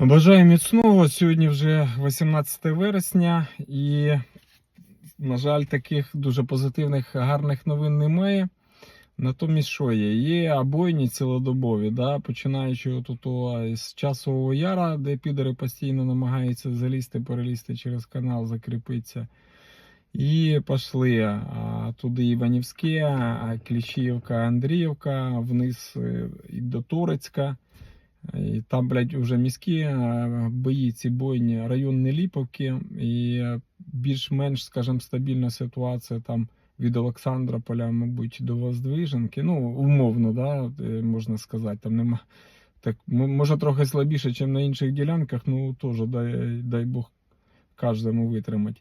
Бажаю міцного. Сьогодні вже 18 вересня, і, на жаль, таких дуже позитивних, гарних новин немає. Натомість, що є? Є обойні цілодобові, да? починаючи от ото з часового яра, де підери постійно намагаються залізти, перелізти через канал, закріпитися. І пішли а, туди Іванівське, а, Кліщіївка, Андріївка, вниз е, і до Турецька. І там, блядь, вже міські е, бої, ці бойні, район Неліповки, і більш-менш, скажімо, стабільна ситуація там від Олександрополя, мабуть, до Воздвиженки. Ну, умовно, да, е, можна сказати. Там нема. Так, може трохи слабіше, ніж на інших ділянках, ну теж дай, дай Бог кожному витримати.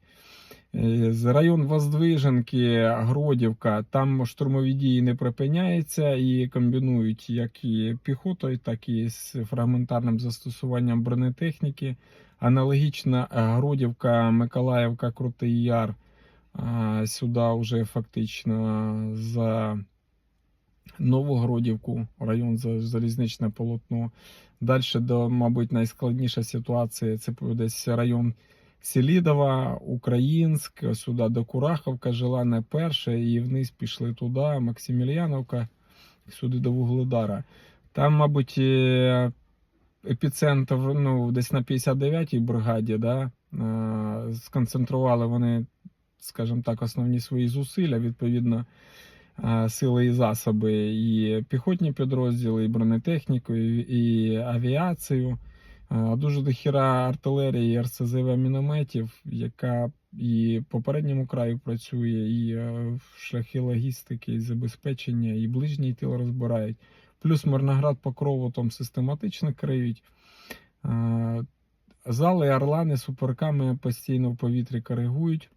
Е, З район Воздвиженки, Гродівка, там штурмові дії не припиняються і комбінують як і піхотою, так і з фрагментарним застосуванням бронетехніки. Аналогічно е, Гродівка, Миколаївка, Крутий Яр. Сюди вже фактично за Новогродівку, район за- залізничне полотно. Далі до, мабуть, найскладніша ситуація це десь район Селідова, Українськ, сюди до Кураховка, Желане перше, і вниз пішли туди, Максимільяновка, сюди до Вугледара. Там, мабуть, епіцентр ну, десь на 59-й бригаді, да, е, сконцентрували вони, скажімо так, основні свої зусилля, відповідно, е, сили і засоби, і піхотні підрозділи, і бронетехніку, і авіацію. Е, Дуже дохіра артилерії РСЗВ мінометів, яка і по передньому краю працює, і е, в шляхи логістики, і забезпечення, і ближній тил розбирають. Плюс Мирноград Покрову там систематично криють. Е, Зали, орлани суперками постійно в повітрі коригують.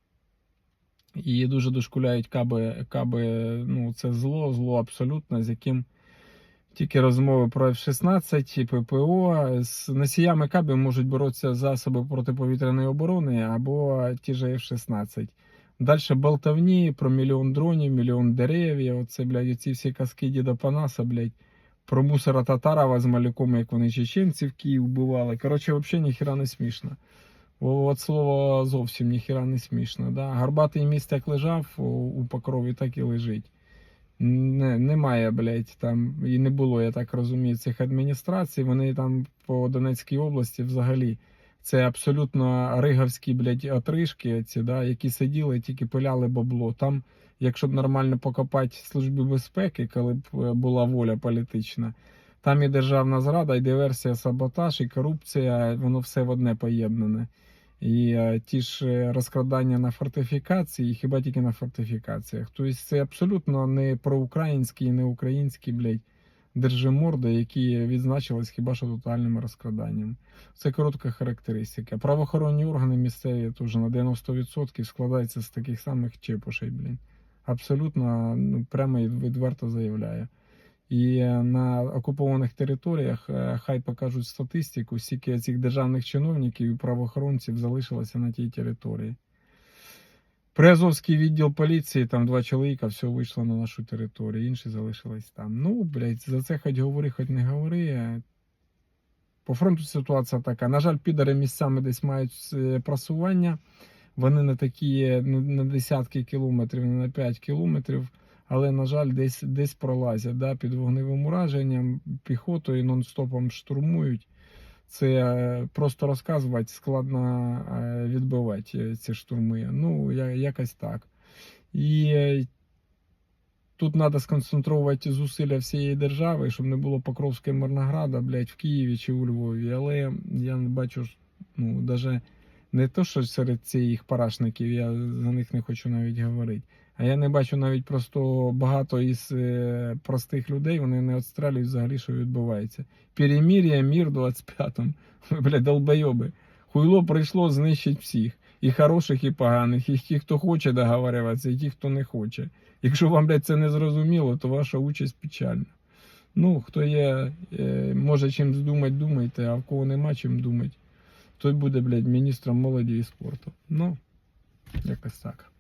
І дуже дошкуляють каби, каби, ну це зло, зло абсолютно, з яким тільки розмови про F-16 і ППО. З носіями кабів можуть боротися засоби протиповітряної оборони або ті ж F-16. Далі болтовні про мільйон дронів, мільйон деревів. Оце, блядь, ці всі казки діда Панаса, блядь, про мусора Татарова з малюком, як вони чеченців Київ вбивали. Коротше, взагалі ніхіра не смішно. От слово зовсім ніхіра не смішно. Да? Гарбатий міст як лежав у покрові, так і лежить. Не, немає, блядь, там і не було, я так розумію, цих адміністрацій. Вони там по Донецькій області взагалі. Це абсолютно риговські, блядь, отрижки, ці, да, які сиділи, тільки пиляли бабло. Там, якщо б нормально покопати службі безпеки, коли б е, була воля політична, там і державна зрада, і диверсія, саботаж, і корупція, воно все в одне поєднане. І е, ті ж розкрадання на фортифікації, хіба тільки на фортифікаціях. Тобто це абсолютно не проукраїнські і не українські, блядь, держиморди, які відзначились хіба що тотальним розкраданням. Це коротка характеристика. Правоохоронні органи місцеві теж на 90% складаються з таких самих чепушей, блін. Абсолютно ну, прямо і відверто заявляю. І е, на окупованих територіях е, хай покажуть статистику, скільки цих державних чиновників і правоохоронців залишилося на тій території. Приазовський відділ поліції, там два чоловіка, все вийшло на нашу територію, інші залишились там. Ну, блядь, за це хоч говори, хоч не говори. По фронту ситуація така. На жаль, підари місцями десь мають е, просування. Вони не такі на десятки кілометрів, не на 5 кілометрів але, на жаль, десь десь пролазять да, під вогневим ураженням, піхотою нон-стопом штурмують. Це е, просто розказувати складно е, відбивати е, ці штурми. Ну, якось так. І тут треба сконцентрувати зусилля всієї держави, щоб не було Покровська і блядь, в Києві чи у Львові. Але я не бачу, ну, даже не то, що серед цих парашників, я за них не хочу навіть говорити. А я не бачу навіть просто багато із е, простих людей, вони не відстрелюють взагалі, що відбувається. Перемір'я, мір 25-му. Ви, блядь, долбойоби. Хуйло прийшло знищить всіх. І хороших, і поганих, і ті, хто хоче договарюватися, і ті, хто не хоче. Якщо вам, блядь, це не зрозуміло, то ваша участь печальна. Ну, хто є, е, може чим здумати, думайте, а в кого нема чим думати, той буде, блядь, міністром молоді і спорту. Ну, якось так.